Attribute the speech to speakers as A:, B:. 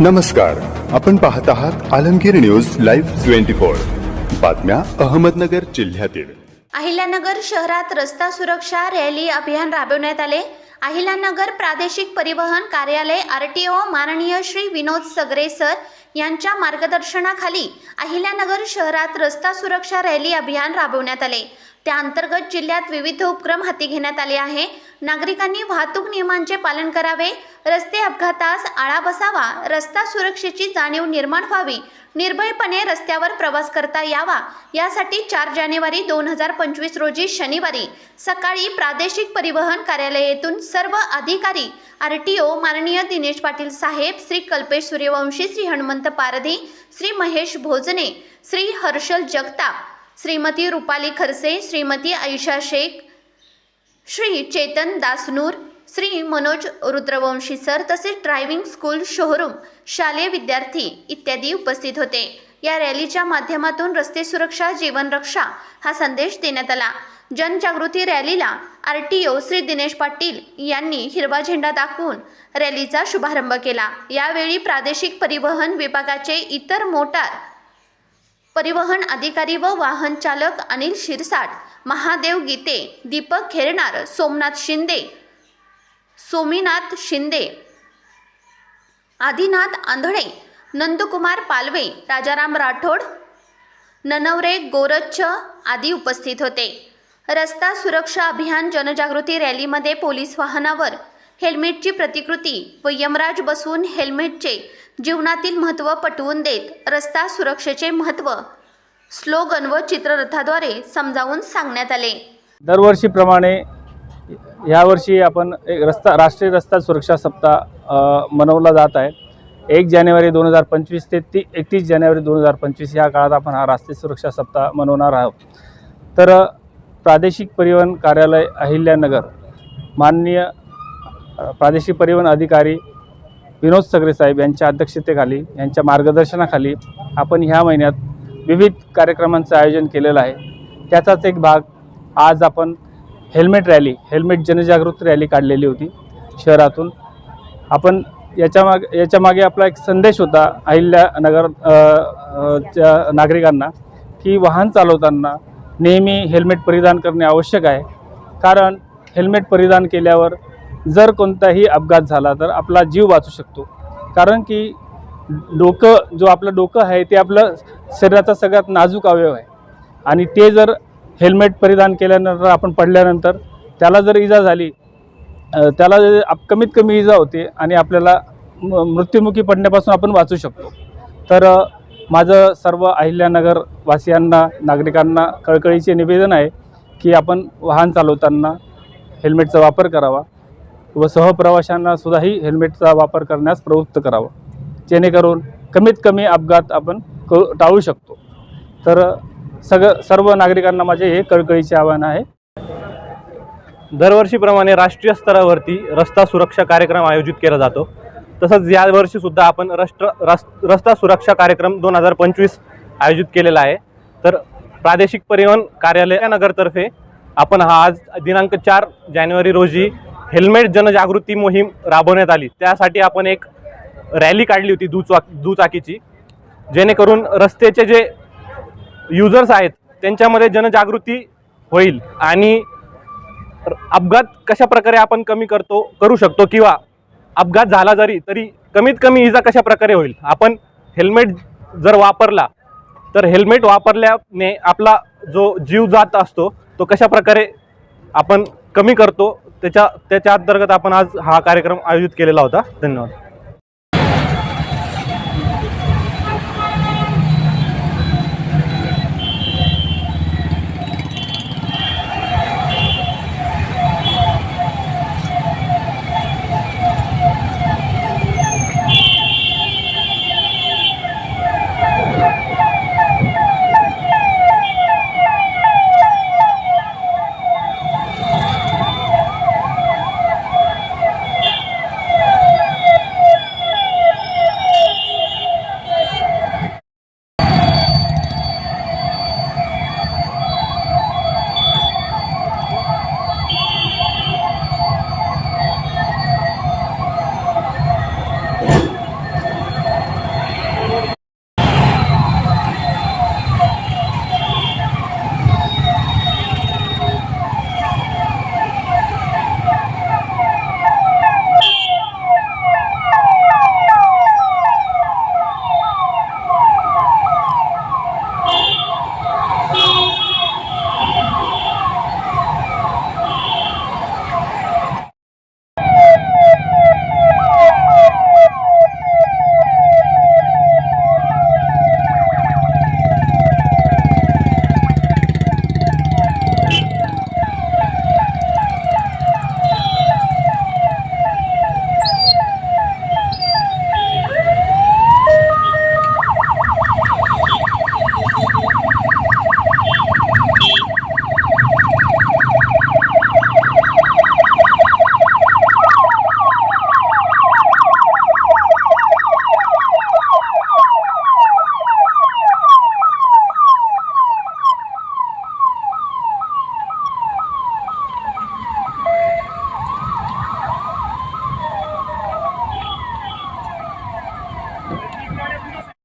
A: नमस्कार. आपण पाहत आहात Alamgir news live twenty four. बातम्या अहमदनगर जिल्ह्यातील.
B: अहिल्यानगर शहरात रस्ता सुरक्षा रॅली अभियान राबवण्यात आले. अहिल्यानगर प्रादेशिक परिवहन कार्यालय आर टी ओ माननीय श्री विनोद सगरे सर यांच्या मार्गदर्शनाखाली अहिल्यानगर शहरात रस्ता सुरक्षा रॅली अभियान राबवण्यात आले. त्या अंतर्गत जिल्ह्यात विविध उपक्रम हाती घेण्यात आले आहे. नागरिकांनी वाहतूक नियमांचे पालन करावे रस्ते अपघातास आळा बसावा रस्ता सुरक्षेची जाणीव निर्माण व्हावी निर्भयपणे रस्त्यावर प्रवास करता यावा यासाठी चार जानेवारी दोन हजार पंचवीस रोजी शनिवारी सकाळी प्रादेशिक परिवहन कार्यालयातून सर्व अधिकारी आर टी ओ माननीय दिनेश पाटील साहेब श्री कल्पेश सूर्यवंशी श्री हनुमंत पारधी श्री महेश भोजने श्री हर्षल जगताप श्रीमती रुपाली खरसे श्रीमती आयुषा शेख श्री चेतन दासनूर श्री मनोज रुद्रवंशी सर तसेच ड्रायव्हिंग स्कूल शोरूम शालेय विद्यार्थी इत्यादी उपस्थित होते. या रॅलीच्या माध्यमातून रस्ते सुरक्षा जीवन रक्षा हा संदेश देण्यात आला. जनजागृती रॅलीला R T O Shri Dinesh Patil यांनी हिरवा झेंडा दाखवून रॅलीचा शुभारंभ केला. यावेळी प्रादेशिक परिवहन विभागाचे इतर मोटार परिवहन अधिकारी व वाहन चालक अनिल शिरसाट महादेव गीते दीपक खेरणार सोमनाथ शिंदे सोमीनाथ शिंदे आदिनाथ आंधळे नंदकुमार पालवे राजाराम राठोड ननवरे गोरच्छ आदी उपस्थित होते. रस्ता सुरक्षा अभियान जनजागृती रॅलीमध्ये पोलीस वाहनावर हेल्मेटची प्रतिकृती व यमराज बसवून हेल्मेटचे जीवनातील महत्त्व पटवून देत रस्ता सुरक्षेचे महत्त्व स्लोगन व चित्ररथाद्वारे समजावून सांगण्यात आले.
C: दरवर्षीप्रमाणे यावर्षी आपण एक रस्ता राष्ट्रीय रस्ता सुरक्षा सप्ताह मनवला जात आहे. एक जानेवारी दोन हजार पंचवीस ते ती एकतीस जानेवारी दोन हजार पंचवीस या काळात आपण हा राष्ट्रीय सुरक्षा सप्ताह मनवणार आहोत. तर प्रादेशिक परिवहन कार्यालय अहिल्यानगर माननीय प्रादेशिक परिवहन अधिकारी विनोद सगरे साहेब यांच्या अध्यक्षतेखाली यांच्या मार्गदर्शनाखाली आपण ह्या महिन्यात विविध कार्यक्रमांचं आयोजन केलेलं आहे. त्याचाच एक भाग आज आपण हेल्मेट रॅली हेल्मेट जनजागृती रॅली काढलेली होती शहरातून. आपण याच्यामाग याच्यामागे आपला एक संदेश होता अहिल्यानगर नगर च्या नागरिकांना की वाहन चालवताना नेहमी हेल्मेट परिधान करणे आवश्यक आहे. कारण हेल्मेट परिधान केल्यावर जर कोणताही अपघात झाला तर आपला जीव वाचू शकतो. कारण की डोकं जो आपलं डोकं आहे ते आपलं शरीराचा सगळ्यात नाजूक अवयव आहे. आणि ते जर हेल्मेट परिधान केल्यानंतर आपण पडल्यानंतर त्याला जर इजा झाली त्याला आप- कमीत कमी इजा होते आणि आपल्याला म- मृत्युमुखी पडण्यापासून आपण वाचू शकतो. तर माझं सर्व अहिल्यानगर वासियांना नागरिकांना कळकळीचे निवेदन आहे की आपण वाहन चालवताना हेल्मेटचा वापर करावा. व सहप्रवाशांना सुद्धाही हेल्मेटचा वापर करण्यास प्रवृत्त करावं. जेणेकरून कमीत कमी अपघात आपण क टाळू शकतो. तर सगळं सर्व नागरिकांना माझे हे कळकळीचे आव्हान आहे.
D: दरवर्षीप्रमाणे राष्ट्रीय स्तरावरती रस्ता सुरक्षा कार्यक्रम आयोजित केला जातो. तसंच यावर्षी सुद्धा आपण राष्ट्र रस् रस्ता सुरक्षा कार्यक्रम दोन हजार पंचवीस आयोजित केलेला आहे. तर प्रादेशिक परिवहन कार्यालय नगरतर्फे आपण हा आज दिनांक चार जानेवारी रोजी हेल्मेट जनजागृती मोहीम राबवण्यात आली. त्यासाठी आपण एक रॅली काढली होती दुचाक दुचाकीची जेणेकरून रस्त्याचे जे युजर्स आहेत त्यांच्यामध्ये जनजागृती होईल आणि अपघात कशा प्रकारे आपण कमी करतो करू शकतो किंवा अपघात झाला जरी तरी कमीत कमी इजा कशा प्रकारे होईल? आपण हेल्मेट जर वापरला तर हेल्मेट वापरल्याने आपला जो जीव जात असतो तो कशा प्रकारे आपण कमी करतो त्याच्या त्याच्या अंतर्गत आपण आज हा कार्यक्रम आयोजित केलेला होता. धन्यवाद.